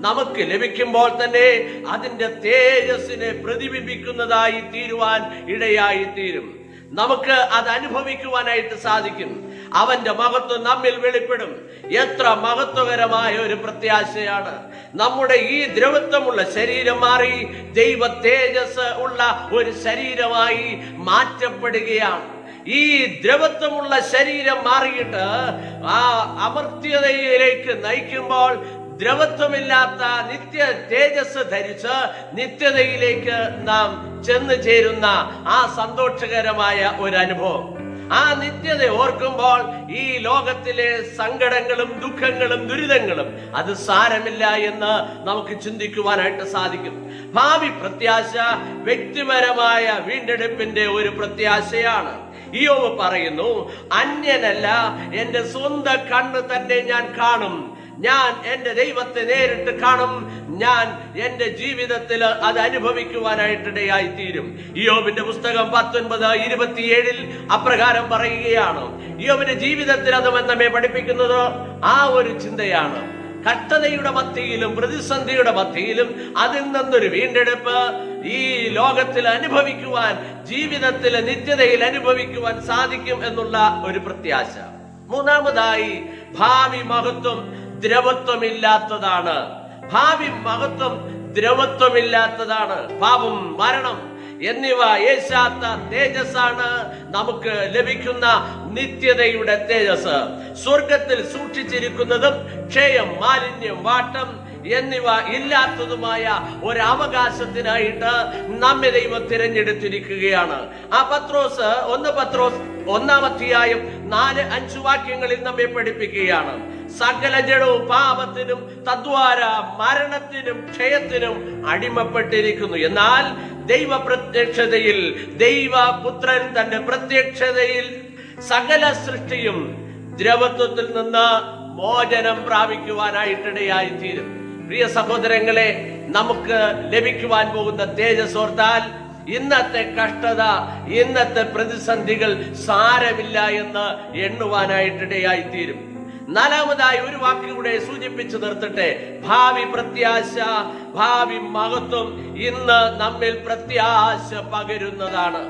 നമുക്ക് ലഭിക്കുമ്പോൾ തന്നെ അതിന്റെ തേജസ്സിനെ പ്രതിബിംബിക്കുന്നതായി തീരുവാൻ ഇടയായി തീരും നമുക്ക് അത് അനുഭവിക്കുവാനായിട്ട് സാധിക്കും. അവന്റെ മഹത്വം നമ്മിൽ വെളിപ്പെടും. എത്ര മഹത്വകരമായ ഒരു പ്രത്യാശയാണ്. നമ്മുടെ ഈ ദ്രവത്വമുള്ള ശരീരം മാറി ദൈവ തേജസ് ഉള്ള ഒരു ശരീരമായി മാറ്റപ്പെടുകയാണ്. ഈ ദ്രവത്വമുള്ള ശരീരം മാറിയിട്ട് ആ അമർത്യതയിലേക്ക് നയിക്കുമ്പോൾ ദ്രവത്വമില്ലാത്ത നിത്യ തേജസ് ധരിച്ച് നിത്യതയിലേക്ക് നാം ചെന്ന് ചേരുന്ന ആ സന്തോഷകരമായ ഒരു അനുഭവം. ആ നിത്യത ഓർക്കുമ്പോൾ ഈ ലോകത്തിലെ സങ്കടങ്ങളും ദുഃഖങ്ങളും ദുരിതങ്ങളും അത് സാരമില്ല എന്ന് നമുക്ക് ചിന്തിക്കുവാനായിട്ട് സാധിക്കും. ഭാവി പ്രത്യാശ വ്യക്തിപരമായ വീണ്ടെടുപ്പിന്റെ ഒരു പ്രത്യാശയാണ്. ഇയോവ് പറയുന്നു അന്യനല്ല എന്റെ സ്വന്തം കണ്ണ് തന്നെ ഞാൻ കാണും. ഞാൻ എന്റെ ദൈവത്തെ നേരിട്ട് കാണും. ഞാൻ എന്റെ ജീവിതത്തിൽ അത് അനുഭവിക്കുവാനായിട്ടിടയായി തീരും യോബിന്റെ പുസ്തകം പത്തൊൻപത് ഇരുപത്തിയേഴിൽ അപ്രകാരം പറയുകയാണ്. യോബിന്റെ ജീവിതത്തിൽ അത് നമ്മെ പഠിപ്പിക്കുന്നത് ആ ഒരു ചിന്തയാണ്. കഷ്ടതയുടെ മധ്യയിലും പ്രതിസന്ധിയുടെ മധ്യയിലും അതിൽ നിന്നൊരു വീണ്ടെടുപ്പ് ഈ ലോകത്തിൽ അനുഭവിക്കുവാൻ ജീവിതത്തിൽ നിത്യതയിൽ അനുഭവിക്കുവാൻ സാധിക്കും എന്നുള്ള ഒരു പ്രത്യാശ. മൂന്നാമതായി ഭാവി മഹത്വം. ദ്രവത്വമില്ലാത്തതാണ്. ഭാവി മഹത്വം ദ്രവത്വമില്ലാത്തതാണ്. പാപം മരണം എന്നിവ യേശാത്ത തേജസ്സാണ്. നമുക്ക് ലഭിക്കുന്ന നിത്യതയുടെ തേജസ് സ്വർഗത്തിൽ സൂക്ഷിച്ചിരിക്കുന്നതും ക്ഷയം മാലിന്യം വാട്ടം എന്നിവ ഇല്ലാത്തതുമായ ഒരു അവകാശത്തിനായിട്ട് നമ്മെ ദൈവം തിരഞ്ഞെടുത്തിരിക്കുകയാണ്. ആ പത്രോസ് ഒന്ന് പത്രോസ് ഒന്നാം അധ്യായം നാല് അഞ്ചു വാക്യങ്ങളിൽ നമ്മെ പഠിപ്പിക്കുകയാണ്. സകല ജഡവും പാപത്തിനും തദ്വാര മരണത്തിനും ക്ഷയത്തിനും അടിമപ്പെട്ടിരിക്കുന്നു. എന്നാൽ ദൈവ പ്രത്യക്ഷതയിൽ ദൈവപുത്രൻ തന്റെ പ്രത്യക്ഷതയിൽ സകല സൃഷ്ടിയും ദ്രവത്വത്തിൽ നിന്ന് മോചനം പ്രാപിക്കുവാനായിട്ടിടയായി തീരും പ്രിയ സഹോദരങ്ങളെ നമുക്ക് ലഭിക്കുവാൻ പോകുന്ന തേജസ് ഓർത്താൽ ഇന്നത്തെ കഷ്ടത ഇന്നത്തെ പ്രതിസന്ധികൾ സാരമില്ല എന്ന് എണ്ണുവാനായിട്ടിടയായി തീരും നാലാമതായി ഒരു വാക്കിലൂടെ സൂചിപ്പിച്ചു നിർത്തട്ടെ. ഭാവി പ്രത്യാശ ഭാവി മഹത്വം ഇന്ന് നമ്മിൽ പ്രത്യാശ പകരുന്നതാണ്.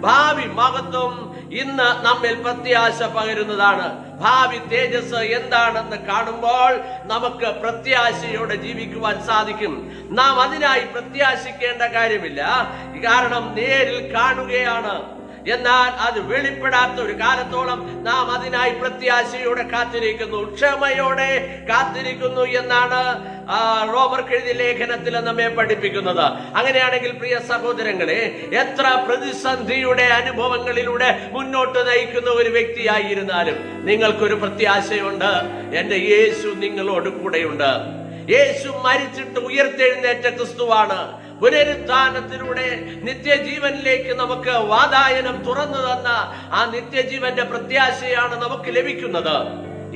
ഭാവി മഹത്വം ഇന്ന് നമ്മിൽ പ്രത്യാശ പകരുന്നതാണ്. ഭാവി തേജസ് എന്താണെന്ന് കാണുമ്പോൾ നമുക്ക് പ്രത്യാശയോടെ ജീവിക്കുവാൻ സാധിക്കും. നാം അതിനായി പ്രത്യാശിക്കേണ്ട കാര്യമില്ല. കാരണം നേരിൽ കാണുകയാണ്. എന്നാൽ അത് വെളിപ്പെടാത്ത ഒരു കാലത്തോളം നാം അതിനായി പ്രത്യാശയോടെ കാത്തിരിക്കുന്നു ക്ഷമയോടെ കാത്തിരിക്കുന്നു എന്നാണ് റോബർ കെഴുതി ലേഖനത്തിൽ നമ്മെ പഠിപ്പിക്കുന്നത്. അങ്ങനെയാണെങ്കിൽ പ്രിയ സഹോദരങ്ങളെ എത്ര പ്രതിസന്ധിയുടെ അനുഭവങ്ങളിലൂടെ മുന്നോട്ട് നയിക്കുന്ന ഒരു വ്യക്തിയായിരുന്നാലും നിങ്ങൾക്കൊരു പ്രത്യാശയുണ്ട്. എന്റെ യേശു നിങ്ങളോട് കൂടെയുണ്ട്. യേശു മരിച്ചിട്ട് ഉയർത്തെഴുന്നേറ്റ ക്രിസ്തുവാണ്. പുനരുത്ഥാനത്തിലൂടെ നിത്യജീവനിലേക്ക് നമുക്ക് വാതായനം തുറന്നു തന്ന ആ നിത്യജീവന്റെ പ്രത്യാശയാണ് നമുക്ക് ലഭിക്കുന്നത്.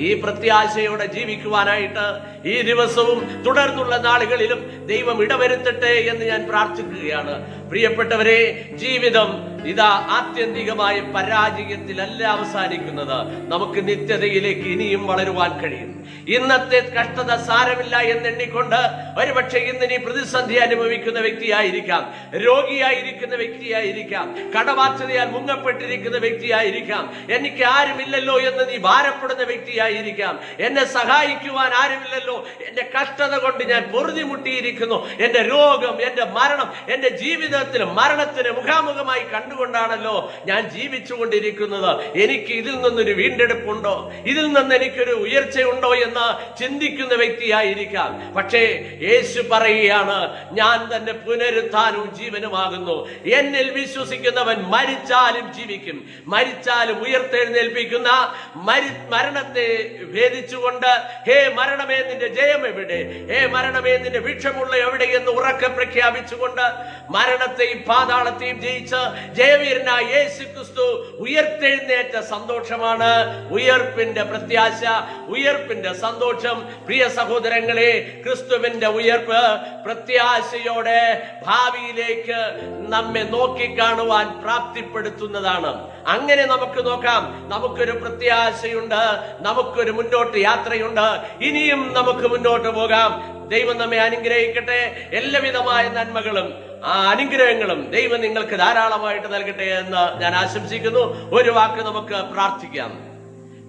ഈ പ്രത്യാശയോടെ ജീവിക്കുവാനായിട്ട് ഈ ദിവസവും തുടർന്നുള്ള നാളുകളിലും ദൈവം ഇടവരുത്തട്ടെ എന്ന് ഞാൻ പ്രാർത്ഥിക്കുകയാണ്. പ്രിയപ്പെട്ടവരെ ജീവിതം ഇതാ ആത്യന്തികമായ പരാജയത്തിലല്ല അവസാനിക്കുന്നത്. നമുക്ക് നിത്യതയിലേക്ക് ഇനിയും വളരുവാൻ കഴിയും. ഇന്നത്തെ കഷ്ടത സാരമില്ല എന്നെണ്ണിക്കൊണ്ട് ഒരുപക്ഷെ ഇന്ന് നീ പ്രതിസന്ധി അനുഭവിക്കുന്ന വ്യക്തിയായിരിക്കാം. രോഗിയായിരിക്കുന്ന വ്യക്തിയായിരിക്കാം. കടബാധ്യതയാൽ മുങ്ങപ്പെട്ടിരിക്കുന്ന വ്യക്തിയായിരിക്കാം. എനിക്ക് ആരുമില്ലല്ലോ എന്ന് നീ ഭാരപ്പെടുന്ന വ്യക്തിയായിരിക്കാം. എന്നെ സഹായിക്കുവാൻ ആരുമില്ലല്ലോ. എന്റെ കഷ്ടത കൊണ്ട് ഞാൻ പൊറുതിമുട്ടിയിരിക്കുന്നു. എന്റെ രോഗം എന്റെ മരണം എന്റെ ജീവിതത്തിൽ മരണത്തിന് മുഖാമുഖമായി കണ്ടുകൊണ്ടാണല്ലോ ഞാൻ ജീവിച്ചുകൊണ്ടിരിക്കുന്നത്. എനിക്ക് ഇതിൽ നിന്നൊരു വീണ്ടെടുപ്പുണ്ടോ? ഇതിൽ നിന്ന് എനിക്കൊരു ഉയർച്ചയുണ്ടോ എന്ന് ചിന്തിക്കുന്ന വ്യക്തിയായിരിക്കാം. പക്ഷേ യേശു പറയുകയാണ് ഞാൻ തന്നെ പുനരുത്ഥാനവും ജീവനുമാകുന്നു. എന്നിൽ വിശ്വസിക്കുന്നവൻ മരിച്ചാലും ജീവിക്കും. മരിച്ചാലും ഉയർത്തെഴുന്നേൽപ്പിക്കുന്ന മരി മരണത്തെ ഭേദിച്ചുകൊണ്ട് ഹേ മരണമേ നിന്റെ ജയം എവിടെ? ഹേ മരണമേ നിന്റെ വീക്ഷമുള്ള എവിടെ? എന്ന് ഉറക്കെ പ്രഖ്യാപിച്ചുകൊണ്ട് മരണത്തെയും പാതാളത്തെയും ജയിച്ച് ജയവീരനായ യേശു ക്രിസ്തു ഉയർത്തെഴുന്നേറ്റ സന്തോഷമാണ്. ഉയർപ്പിന്റെ പ്രത്യാശ ഉയർപ്പിന്റെ സന്തോഷം. പ്രിയ സഹോദരങ്ങളെ ക്രിസ്തുവിന്റെ ഉയർപ്പ് പ്രത്യാശയോടെ ഭാവിയിലേക്ക് നമ്മെ നോക്കിക്കാണുവാൻ പ്രാപ്തിപ്പെടുത്തുന്നതാണ്. അങ്ങനെ നമുക്ക് നോക്കാം. നമുക്കൊരു പ്രത്യാശയുണ്ട്. നമുക്കൊരു മുന്നോട്ട് യാത്രയുണ്ട്. ഇനിയും നമുക്ക് മുന്നോട്ട് പോകാം. ദൈവം നമ്മെ അനുഗ്രഹിക്കട്ടെ. എല്ലാവിധമായ നന്മകളും ആ അനുഗ്രഹങ്ങളും ദൈവം നിങ്ങൾക്ക് ധാരാളമായിട്ട് നൽകട്ടെ എന്ന് ഞാൻ ആശംസിക്കുന്നു. ഒരു വാക്ക് നമുക്ക് പ്രാർത്ഥിക്കാം.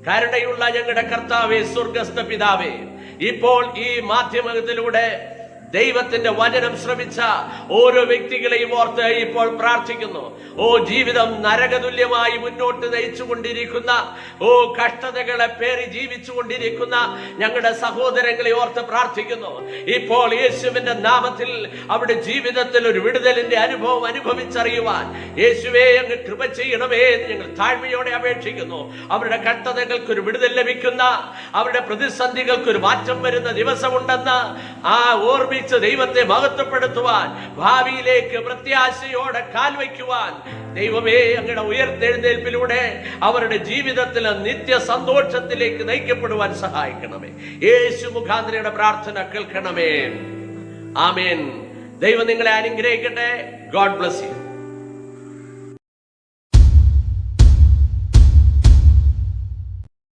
കരുണയുള്ള ഞങ്ങളുടെ കർത്താവേ സ്വർഗസ്ഥ പിതാവേ ഇപ്പോൾ ഈ മാധ്യമത്തിലൂടെ ദൈവത്തിന്റെ വചനം ശ്രമിച്ച ഓരോ വ്യക്തികളെയും ഓർത്ത് ഇപ്പോൾ പ്രാർത്ഥിക്കുന്നു. ഓ ജീവിതം നരകതുല്യമായി മുന്നോട്ട് നയിച്ചു കൊണ്ടിരിക്കുന്ന ഓ കഷ്ടതകളെ പേറി ജീവിച്ചുകൊണ്ടിരിക്കുന്ന ഞങ്ങളുടെ സഹോദരങ്ങളെ ഓർത്ത് പ്രാർത്ഥിക്കുന്നു. ഇപ്പോൾ യേശുവിന്റെ നാമത്തിൽ അവിടെ ജീവിതത്തിൽ ഒരു വിടുതലിന്റെ അനുഭവം അനുഭവിച്ചറിയുവാൻ യേശുവേ അങ്ങ് കൃപ ചെയ്യണമേ എന്ന് ഞങ്ങൾ താഴ്മയോടെ അപേക്ഷിക്കുന്നു. അവരുടെ കഷ്ടതകൾക്ക് ഒരു വിടുതൽ ലഭിക്കുന്ന അവരുടെ പ്രതിസന്ധികൾക്ക് ഒരു മാറ്റം വരുന്ന ദിവസമുണ്ടെന്ന് ആ ഓർമ്മിച്ച് ദൈവത്തെ മഹത്വപ്പെടുത്തുവാൻ ഭാവിയിലേക്ക് പ്രത്യാശയോടെ കാൽവയ്ക്കുവാൻ ദൈവമേ അങ്ങയുടെ ഉയർത്തെഴുന്നേൽപ്പിലൂടെ അവരുടെ ജീവിതത്തിൽ നിത്യ സന്തോഷത്തിലേക്ക് നയിക്കപ്പെടുവാൻ സഹായിക്കണമേ. യേശു മുഖാന്തരയുടെ പ്രാർത്ഥന കേൾക്കണമേ. ആമേൻ. ദൈവം നിങ്ങളെ അനുഗ്രഹിക്കട്ടെ. God bless you.